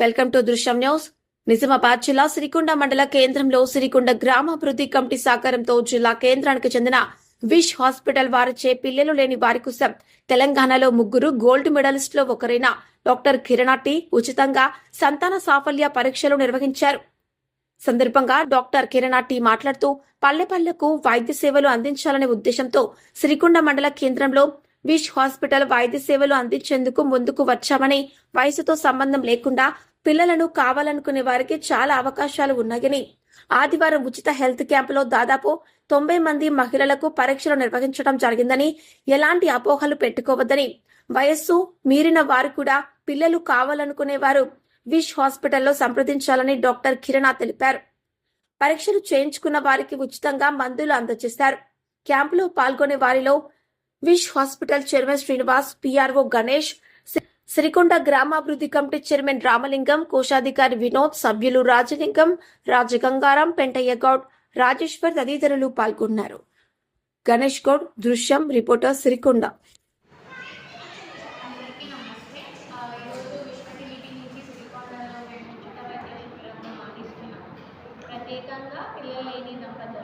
Welcome to Drishyam news. Nizamabad జిల్లా సిరికొండ మండల కేంద్రంలో సిరికొండ గ్రామాభివృద్ధి కమిటీ సహకారంతో జిల్లా కేంద్రానికి చెందిన విష్ హాస్పిటల్ వారిచే పిల్లలు లేని వారి కోసం తెలంగాణలో ముగ్గురు గోల్డ్ మెడలిస్టులో ఒకరైన డాక్టర్ కిరణాటి ఉచితంగా సంతాన సాఫల్య పరీక్షలు నిర్వహించారు. సందర్భంగా డాక్టర్ కిరణాటి మాట్లాడుతూ పల్లెపల్లెకు వైద్య సేవలు అందించాలనే ఉద్దేశంతో సిరికొండ మండల కేంద్రంలో విష్ హాస్పిటల్ వైద్య సేవలు అందించేందుకు ముందుకు వచ్చామని వయసుతో సంబంధం లేకుండా పిల్లలను కావాలనుకునే వారికి చాలా అవకాశాలు ఉన్నాయని. ఆదివారం ఉచిత హెల్త్ క్యాంపులో దాదాపు తొంభై మంది మహిళలకు పరీక్షలు నిర్వహించడం జరిగిందని ఎలాంటి అపోహలు పెట్టుకోవద్దని. వయస్సు మీరిన వారు కూడా పిల్లలు కావాలనుకునే వారు విష్ హాస్పిటల్లో సంప్రదించాలని డాక్టర్ కిరణా తెలిపారు. పరీక్షలు చేయించుకున్న వారికి ఉచితంగా మందులు అందజేశారు. క్యాంపులో పాల్గొనే వారిలో Wish hospital chairman Srinivas PRO Ganesh Sirikonda గ్రామాభివృద్ధి కమిటీ చైర్మన్ రామలింగం కోశాధికారి వినోద్ సభ్యులు రాజలింగం రాజగంగారాం పెంటయ్య గౌడ్ రాజేశ్వర్ తదితరులు పాల్గొన్నారు. గణేష్ గౌడ్ దృశ్యం రిపోర్టర్ సిరికొండ. ప్రత్యేకంగా నమస్తే. ఆ,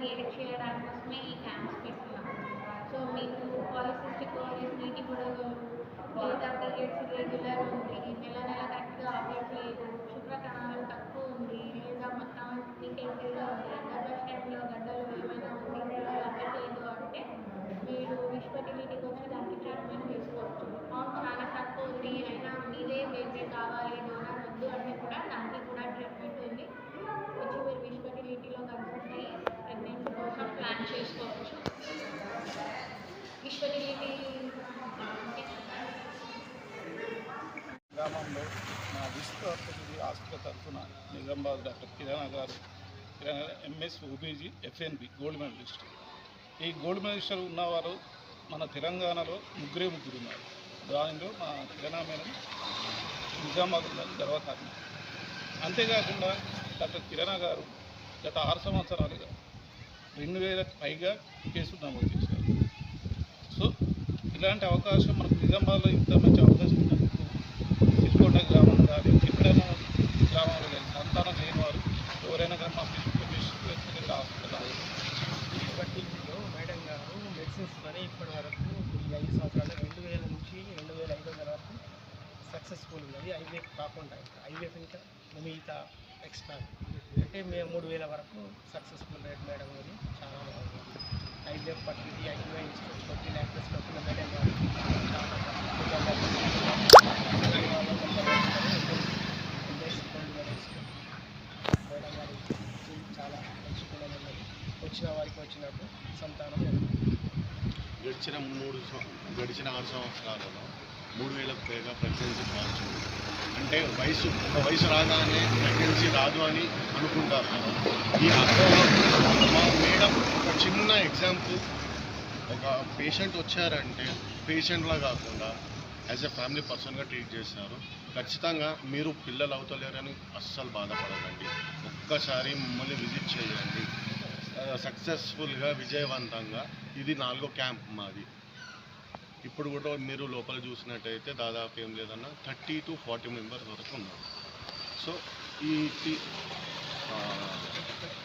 క్రియేట్ చేయడానికి కోసమే ఈ క్యాంప్స్ పెట్టున్నాము సో మీకు పాలిసిస్టిక్ ఓవరీస్ నీటి బుడగలు లేదా పీరియడ్స్ రెగ్యులర్ ఉంది నెల నెల కరెక్ట్గా అప్డేట్ శుక్రకణాలు హాస్పిటల్ తరఫున నిజామాబాద్ డాక్టర్ కిరణా గారు Kirana MS OBG FNB gold medalist ఈ గోల్డ్ మెడలిస్టులు ఉన్నవారు మన తెలంగాణలో ముగ్గురే ముగ్గురు ఉన్నారు. దానిలో మా కిరణా మేడం నిజామాబాద్ గర్వకారణం. అంతేకాకుండా డాక్టర్ కిరణా గారు గత ఆరు సంవత్సరాలుగా రెండు వేలకు పైగా కేసులు నమోదు చేశారు. సో ఇలాంటి అవకాశం మనకు నిజామాబాద్లో ఇంత మంచి అవకాశం ఉన్నందుకు సిరికొండ గ్రామం కానీ ఎక్కడైనా గ్రామాలు కానీ సంతానం లేని వారు ఎవరైనా కానీ మా ఫిజికల్ హాస్పిటల్ టీంలో మేడం గారు మెడిసిన్స్ అని ఇప్పటి వరకు ఈ ఐదు సంవత్సరాలు రెండు వేల నుంచి రెండు వేల ఐదు వందల వరకు సక్సెస్ఫుల్ ఉన్నది. ఐవీఎఫ్ కాకుండా ఐవీఎఫ్ ఇంకా మిగతా ఎక్స్ట్రా అంటే మేము మూడు వేల వరకు సక్సెస్ఫుల్ రేట్ మేడం అది చాలా బాగుంది. ఐవీఎఫ్ పట్టింది. ఐవీఐ ఇన్స్టిట్యూట్ కొట్టి ల్యాక్టెస్ కొట్టిన మేడం గారు చాలా మేడం గారి చాలా మంచిగా ఉన్నది వచ్చిన వారికి వచ్చినప్పుడు సంతానం. జరుగుతుంది. గడిచిన మూడు సం- గడిచిన ఆరు సంవత్సరాలలో మూడు వేలకు పైగా ప్రెగ్నెన్సీ కావచ్చు అంటే వయసు ఒక వయసు రాగానే ప్రెగ్నెన్సీ రాదు అని అనుకుంటారు. ఈ అపోహ మా మేడం ఒక చిన్న ఎగ్జాంపుల్ ఒక పేషెంట్ వచ్చారంటే పేషెంట్లా కాకుండా యాజ్ ఎ ఫ్యామిలీ పర్సన్గా ట్రీట్ చేశారు ఖచ్చితంగా మీరు పిల్లలు అవుతలేరని అస్సలు బాధపడకండి. ఒక్కసారి మిమ్మల్ని విజిట్ చేయండి. సక్సెస్ఫుల్గా విజయవంతంగా ఇది నాలుగో క్యాంప్ మాది. ఇప్పుడు కూడా మీరు లోపల చూసినట్టయితే దాదాపు ఏం లేదన్నా థర్టీ టు ఫార్టీ మెంబర్స్ వరకు ఉన్నారు. సో ఈ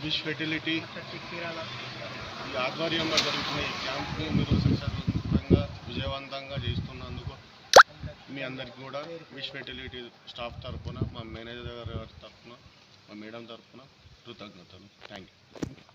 విష్ ఫెర్టిలిటీ ఈ ఆధ్వర్యంలో జరుగుతున్న ఈ క్యాంప్ని మీరు సక్సెస్ఫుల్గా విజయవంతంగా చేస్తున్నందుకు మీ అందరికీ కూడా విష్ ఫెర్టిలిటీ స్టాఫ్ తరఫున మా మేనేజర్ గారి తరఫున మా మేడం తరఫున కృతజ్ఞతలు. Thank you